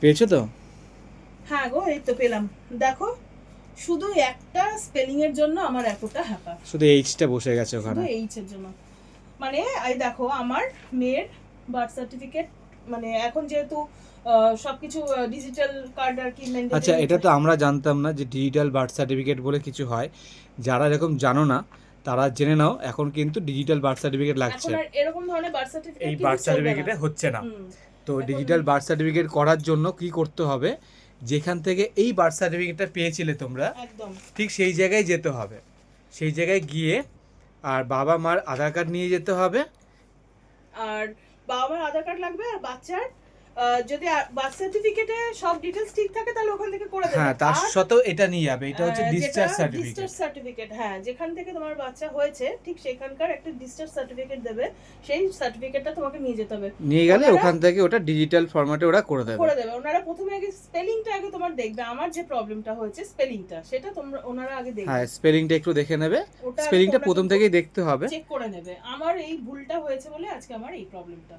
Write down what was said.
পেয়েছ তো? হ্যাঁ গো এই তো পেলাম। দেখো শুধু একটা স্পেলিং এর জন্য আমার এতটা হ্যাপা। শুধু এইচটা বসে গেছে ওখানে। শুধু এইচ এর জন্য। মানে এই দেখো আমার মেয়ের বার্থ সার্টিফিকেট মানে এখন যেহেতু সবকিছু ডিজিটাল কার্ড আর কি আচ্ছা এটা তো আমরা জানতাম না যে ডিজিটাল বার্থ সার্টিফিকেট বলে কিছু হয়। যারা এরকম জানো না তারা জেনে নাও এখন কিন্তু ডিজিটাল বার্থ সার্টিফিকেট লাগছে। এখন আর এরকম ধরনের বার্থ সার্টিফিকেট এই বার্থ সার্টিফিকেটে হচ্ছে না। তো ডিজিটাল বার্থ সার্টিফিকেট করার জন্য কি করতে হবে? যেখান থেকে এই বার্থ সার্টিফিকেটটা পেয়েছিলে তোমরা ঠিক সেই জায়গায় যেতে হবে। সেই জায়গায় গিয়ে আর বাবা মার আধার কার্ড নিয়ে যেতে হবে। আর বাবা মার আধার কার্ড লাগবে আর বাচ্চার যদি বার্থ সার্টিফিকেটে সব ডিটেলস ঠিক থাকে তাহলে ওখান থেকে করে দেবে। হ্যাঁ তার সাথেও এটা নিয়ে যাবে এটা হচ্ছে ডিসচার্জ সার্টিফিকেট discharge certificate, হ্যাঁ যেখান থেকে তোমার বাচ্চা হয়েছে ঠিক সেখানকার একটা ডিসচার্জ সার্টিফিকেট দেবে সেই সার্টিফিকেটটা তোমাকে নিয়ে যেতে হবে। নিয়ে গেলে ওখান থেকে ওটা ডিজিটাল ফরম্যাটে ওরা করে দেবে। করে দেবে। ওনারা প্রথমে আগে স্পেলিংটা আগে তোমার দেখবে আমার যে প্রবলেমটা হয়েছে স্পেলিংটা সেটা তোমরা ওনারা আগে দেখবে। হ্যাঁ স্পেলিংটা একটু দেখে নেবে। স্পেলিংটা প্রথম থেকেই দেখতে হবে। চেক করে নেবে। আমার এই ভুলটা হয়েছে বলে আজকে আমার এই প্রবলেমটা